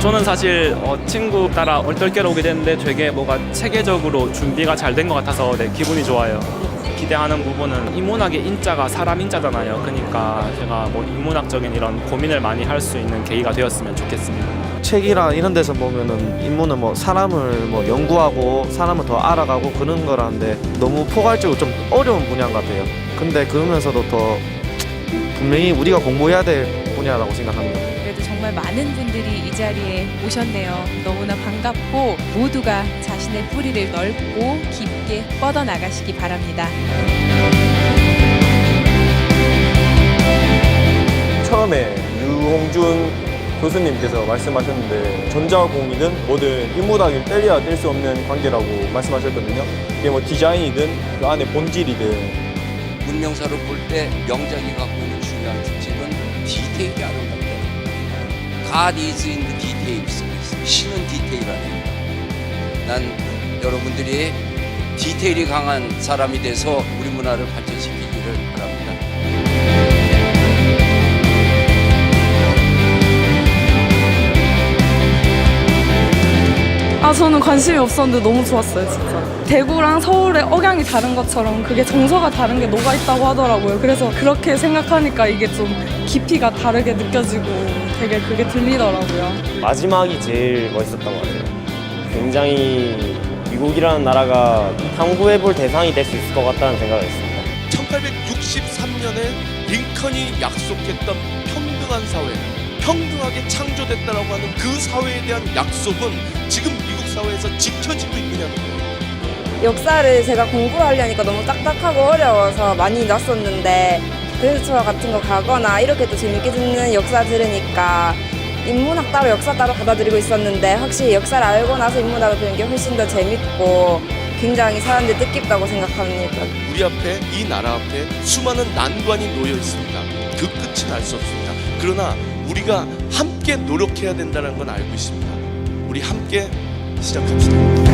처음은 사실 어, 친구 따라 얼떨결에 오게 됐는데 되게 뭐가 체계적으로 준비가 잘 된 것 같아서 네, 기분이 좋아요. 기대하는 부분은 인문학의 인자가 사람 인자잖아요. 그러니까 제가 뭐 인문학적인 이런 고민을 많이 할 수 있는 계기가 되었으면 좋겠습니다. 책이나 이런 데서 보면은 인문은 뭐 사람을 뭐 연구하고 사람을 더 알아가고 그런 거라는데 너무 포괄적으로 좀 어려운 분야인 것 같아요. 근데 그러면서도 더 분명히 우리가 공부해야 될 분야라고 생각합니다. 정말 많은 분들이 이 자리에 오셨네요. 너무나 반갑고 모두가 자신의 뿌리를 넓고 깊게 뻗어 나가시기 바랍니다. 처음에 유홍준 교수님께서 말씀하셨는데 전자공이든 뭐든 인문학을 뗄래야 뗄 수 없는 관계라고 말씀하셨거든요. 이게 뭐 디자인이든 그 안에 본질이든 문명사를 볼때 명작이 갖고 있는 중요한 특징은 디테일이 아름답다. God is in the details. 신은 디테일 있다. 난 여러분들이 디테일이 강한 사람이 돼서 우리 문화를 발전시키기를 바랍니다. 아 저는 관심이 없었는데 너무 좋았어요 진짜 대구랑 서울의 억양이 다른 것처럼 그게 정서가 다른 게 녹아 있다고 하더라고요 그래서 그렇게 생각하니까 이게 좀 깊이가 다르게 느껴지고 되게 그게 들리더라고요 마지막이 제일 멋있었던 것 같아요. 굉장히 미국이라는 나라가 탐구해볼 대상이 될 수 있을 것 같다는 생각을 했습니다. 1863년에 링컨이 약속했던 평등한 사회, 평등하게 창조됐다라고 하는 그 사회에 대한 약속은 지금 미국 사회에서 지켜지고 있느냐는 거예요. 역사를 제가 공부를 하려니까 너무 딱딱하고 어려워서 많이 놨었는데 그래서 같은 거 가거나 이렇게 또 재밌게 듣는 역사 들으니까 인문학 따로 역사 따로 받아들이고 있었는데 확실히 역사를 알고 나서 인문학을 배우는 게 훨씬 더 재밌고 굉장히 사람들이 뜻깊다고 생각합니다. 우리 앞에 이 나라 앞에 수많은 난관이 놓여 있습니다. 그 끝은 알 수 없습니다. 그러나 우리가 함께 노력해야 된다는 건 알고 있습니다. 우리 함께 시작합시다.